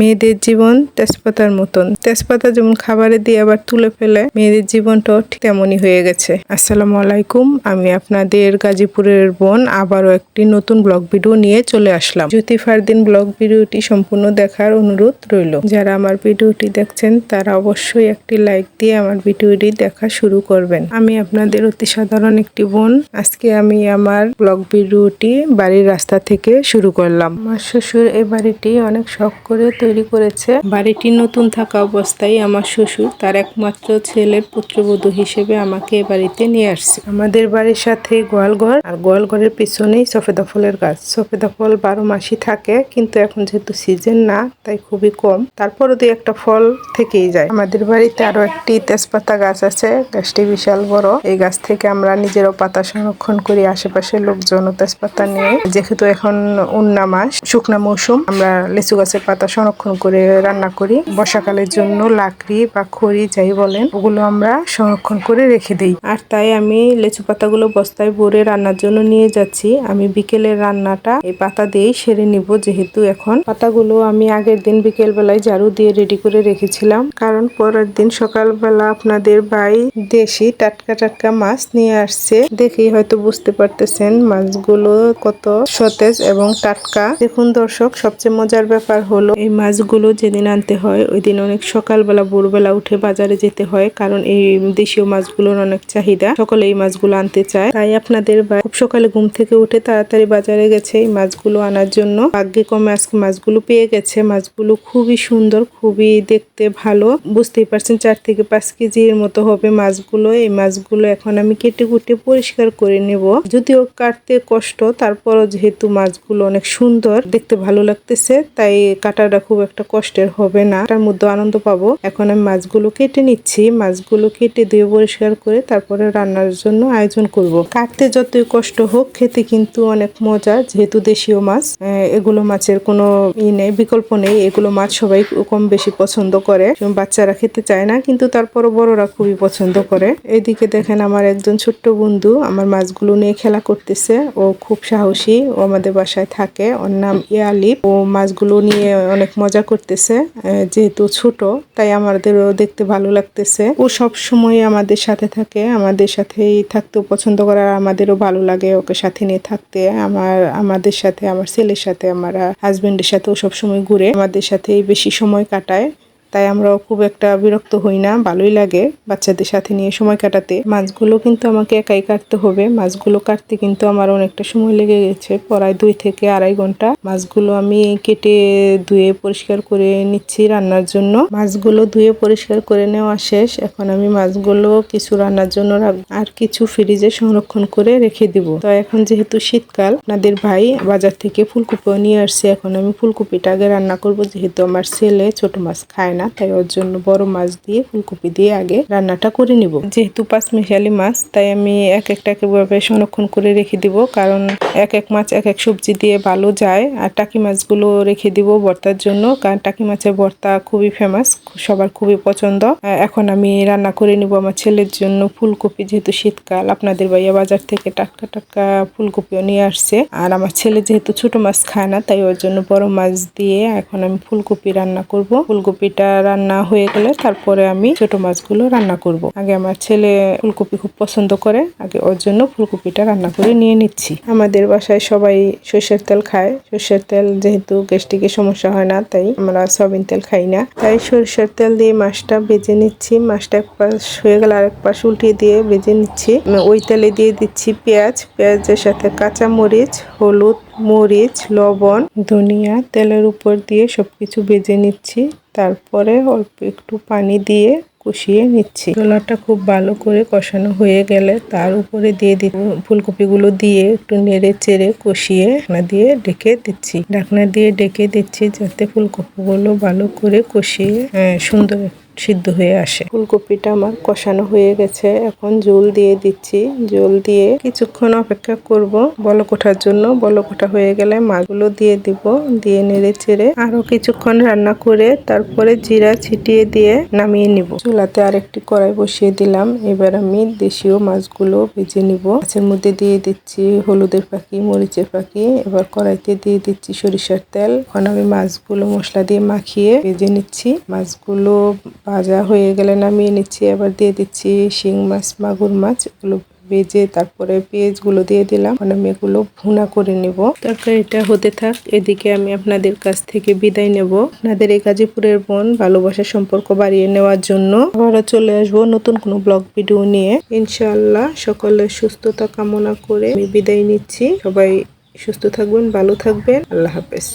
মেয়েদের জীবন তেজপাতার মতন। তেজপাতা যেমন খাবারে দিয়ে আবার তুলে ফেলে, মেয়েদের জীবনটাও ঠিক তেমনই হয়ে গেছে। আসসালামু আলাইকুম, আমি আপনাদের গাজীপুরের বোন। আবারও একটি নতুন ব্লগ ভিডিও নিয়ে চলে আসলাম। জ্যোতি ফারদিন ব্লগ ভিডিওটি সম্পূর্ণ দেখার অনুরোধ রইল। যারা আমার ভিডিওটি দেখছেন, তারা অবশ্যই একটি লাইক দিয়ে আমার ভিডিওটি দেখা শুরু করবেন। আমি আপনাদের অতি সাধারণ একটি বোন। আজকে আমি আমার ব্লগ ভিডিওটি বাড়ির রাস্তা থেকে শুরু করলাম। আমার শ্বশুর এই বাড়িটি অনেক শখ করে তৈরি করেছে। বাড়িটি নতুন থাকা অবস্থায় আমার শ্বশুর তার একমাত্র ছেলের পুত্রবধূ হিসেবে আমাকে এ বাড়িতে নিয়ে আসছে। আমাদের বাড়ির সাথে গোয়ালঘর আর গোয়ালঘরের পিছনেই সফেদা ফুলের গাছ। সফেদা ফল বারো মাসই থাকে, কিন্তু এখন যেহেতু সিজন না, তাই খুবই কম। তারপরও দুই একটা ফল থেকেই যায়। আমাদের বাড়িতে আরও একটি তেজপাতা গাছ আছে, গাছটি বিশাল বড়। এই গাছ থেকে আমরা নিজেরও পাতা সংরক্ষণ করি, আশেপাশের লোকজনও তেজপাতা নিয়ে। যেহেতু এখন উন্না মাস, শুকনা মৌসুম, আমরা লিচু গাছের পাতা সংরক্ষণ করে রান্না করি। বর্ষাকালের জন্য লাকড়ি বা খড়ি যাই বলেন, ওগুলো আমরা সংরক্ষণ করে রেখে দিই। আর তাই আমি লেচু পাতাগুলো বস্তায় ভরে রান্নার জন্য নিয়ে যাচ্ছি। আমি বিকেলের রান্নাটা এই পাতা দিয়েই সেরে নিব, যেহেতু এখন পাতাগুলো আমি আগের দিন বিকেল বেলায় ঝাড়ু দিয়ে রেডি করে রেখেছিলাম। কারণ পরের দিন সকালবেলা আপনাদের ভাই দেশি টাটকা টাটকা মাছ নিয়ে আসছে। দেখেই হয়তো বুঝতে পারতেছেন মাছগুলো কত সতেজ এবং টাটকা। দেখুন দর্শক, সবচেয়ে মজার ব্যাপার হলো, এই মাছগুলো যেদিন আনতে হয়, ওই দিন অনেক সকালবেলা, ভোরবেলা উঠে বাজারে যেতে হয়, কারণ এই দেশীয় মাছগুলোর অনেক চাহিদা। সকলে এই মাছগুলো আনতে চায়। তাই আপনাদের খুব সকালে ঘুম থেকে উঠে তাড়াতাড়ি বাজারে গেছে এই মাছগুলো আনার জন্য। ভাগ্যে কমে আজকে মাছগুলো পেয়ে গেছে। মাছগুলো খুবই সুন্দর, খুবই দেখতে ভালো। বুঝতেই পারছেন, চার থেকে পাঁচ কেজির মতো হবে মাছগুলো। এই মাছগুলো এখন আমি কেটে কুটে পরিষ্কার করে নেব। যদিও কাটতে কষ্ট, তারপরও যেহেতু মাছগুলো অনেক সুন্দর, দেখতে ভালো লাগতেছে। তাই কাটাটা খুব একটা কষ্টের হবে না। তার মধ্যে আনন্দ পাবো। এখন আমি মাছগুলো কেটে নিচ্ছি। মাছগুলো কেটে ধুয়ে পরিষ্কার করে তারপরে রান্নার জন্য আয়োজন করব। কাটতে যতই কষ্ট হোক, খেতে কিন্তু অনেক মজা, যেহেতু দেশীয় মাছ। এগুলো মাছের কোনো ই নেই, বিকল্প নেই। এগুলো মাছ সবাই কম বেশি পছন্দ করে। বাচ্চারা খেতে চায় না, কিন্তু তারপরও বড়রা খুবই পছন্দ করে। এইদিকে দেখেন আমার একজন ছোট্ট বন্ধু আমার মাছগুলো নিয়ে খেলা করতেছে। ও খুব সাহসী, ও আমাদের বাসায় থাকে। ওর নাম ইয়ালিপ। ও মাছগুলো নিয়ে অনেক মজা করতেছে যেহেতু ছোট, তাই আমাদেরও দেখতে ভালো লাগতেছে। ও সব সময় আমাদের সাথে থাকে, আমাদের সাথেই থাকতেও পছন্দ করে, আর আমাদেরও ভালো লাগে ওকে সাথে নিয়ে থাকতে। আমার, আমাদের সাথে, আমার ছেলের সাথে, আমার হাজবেন্ডের সাথেও সবসময় ঘুরে, আমাদের সাথেই বেশি সময় কাটায়। তাই আমরাও খুব একটা বিরক্ত হই না, ভালোই লাগে বাচ্চাদের সাথে নিয়ে সময় কাটাতে। মাছগুলো কিন্তু আমাকে একাই কাটতে হবে, মাছগুলো কাটতে কিন্তু আমার অনেকটা সময় লেগে গেছে। প্রায় দুই থেকে আড়াই ঘণ্টা মাছগুলো আমি কেটে ধুয়ে পরিষ্কার করে নিচ্ছি রান্নার জন্য। মাছগুলো ধুয়ে পরিষ্কার করে নেওয়া শেষ, এখন আমি মাছগুলো কিছু রান্নার জন্য আর কিছু ফ্রিজে সংরক্ষণ করে রেখে দিব। তো এখন যেহেতু শীতকাল, আপনাদের ভাই বাজার থেকে ফুলকপিও নিয়ে আসছে, এখন আমি ফুলকপিটা আগে রান্না করব, যেহেতু আমার ছেলে ছোট মাছ খায় না, তাই ওর জন্য বড় মাছ দিয়ে, ফুলকপি দিয়ে আগে রান্নাটা করে নিব। যেহেতু পাঁচ মিশালি মাছ, তাই আমি এক একটা একেভাবে সংরক্ষণ করে রেখে দিব, কারণ এক এক মাছ, এক এক সবজি দিয়ে ভালো যায়। আর টাকি মাছগুলো রেখে দিব ভর্তার জন্য, কারণ টাকি মাছের ভর্তা খুবই ফেমাস সবার খুবই পছন্দ। এখন আমি রান্না করে নিব আমার ছেলের জন্য ফুলকপি, যেহেতু শীতকাল, আপনাদের ভাইয়া বাজার থেকে টাটকা টাটকা ফুলকপিও নিয়ে আসছে। আর আমার ছেলে যেহেতু ছোট মাছ খায় না, তাই ওর জন্য বড় মাছ দিয়ে এখন আমি ফুলকপি রান্না করব। ফুলকপিটা রান্না হয়ে গেলে তারপরে আমি ছোট মাছগুলো রান্না করব। আগে আমার ছেলে ফুলকপি খুব পছন্দ করে, আগে ওর জন্য ফুলকপিটা রান্না করে নিয়ে নিচ্ছি। আমাদের বাসায় সবাই সর্ষের তেল খায়। সর্ষের তেল যেহেতু গ্যাস্ট্রিকের সমস্যা হয় না, তাই আমরা সয়াবিন তেল খাই না। তাই সরিষার তেল দিয়ে মাছটা ভেজে নিচ্ছি। মাছটা এক পাশ হয়ে গেলে আরেক পাশ উল্টিয়ে দিয়ে ভেজে নিচ্ছি। ওই তেলে দিয়ে দিচ্ছি পেঁয়াজ। পেঁয়াজের সাথে কাঁচা মরিচ হলুদ মরিচ, লবণ, ধনিয়া তেলের উপর দিয়ে সবকিছু ভেজে নিচ্ছি। তারপরে অল্প একটু পানি দিয়ে কষিয়ে নিচ্ছি। ছোলাটা খুব ভালো করে কষানো হয়ে গেলে তার উপরে দিয়ে দি ফুলকপিগুলো দিয়ে একটু নেড়ে চেড়ে কষিয়ে ঢাকনা দিয়ে ডেকে দিচ্ছি। ঢাকনা দিয়ে ডেকে দিচ্ছি যাতে ফুলকপিগুলো ভালো করে কষিয়ে সুন্দর সিদ্ধ হয়ে আসে। ফুলকপিটা আমার কষানো হয়ে গেছে। এখন জল দিয়ে দিচ্ছি। জল দিয়ে কিছুক্ষণ অপেক্ষা করব। বলক ওঠার জন্য বলক ওঠা হয়ে গেলে মাছগুলো দিয়ে দিব। দিয়ে নেড়ে চেড়ে আরও কিছুক্ষণ রান্না করে তারপরে জিরা ছিটিয়ে দিয়ে নামিয়ে নিব। চুলাতে আরেকটি কড়াই বসিয়ে দিলাম। এবার আমি দেশীয় মাছগুলো ভেজে নিব। মাছের মধ্যে দিয়ে দিচ্ছি হলুদের পাখি, মরিচের পাখি। এবার কড়াইতে দিয়ে দিচ্ছি সরিষার তেল। এখন আমি মাছগুলো মশলা দিয়ে মাখিয়ে ভেজে নিচ্ছি। মাছগুলো ভাজা হয়ে গেলে নামিয়ে নিচ্ছি, এবার দিয়ে দিচ্ছি শিং মাছ, মাগুর মাছ, এগুলো ভেজে তারপরে পেঁয়াজগুলো দিয়ে দিলাম। মানে আমি এগুলো ভুনা করে নেব। তরকারিটা হতে থাক, এদিকে আমি আপনাদের কাছ থেকে বিদায় নেব। আপনাদের এই গাজীপুরের বোন ভালোবাসার সম্পর্ক বাড়িয়ে নেওয়ার জন্য আবারও চলে আসব নতুন কোনো ব্লগ ভিডিও নিয়ে। ইনশাআল্লাহ সকলের সুস্থতা কামনা করে আমি বিদায় নিচ্ছি। সবাই সুস্থ থাকবেন, ভালো থাকবেন। আল্লাহ হাফেজ।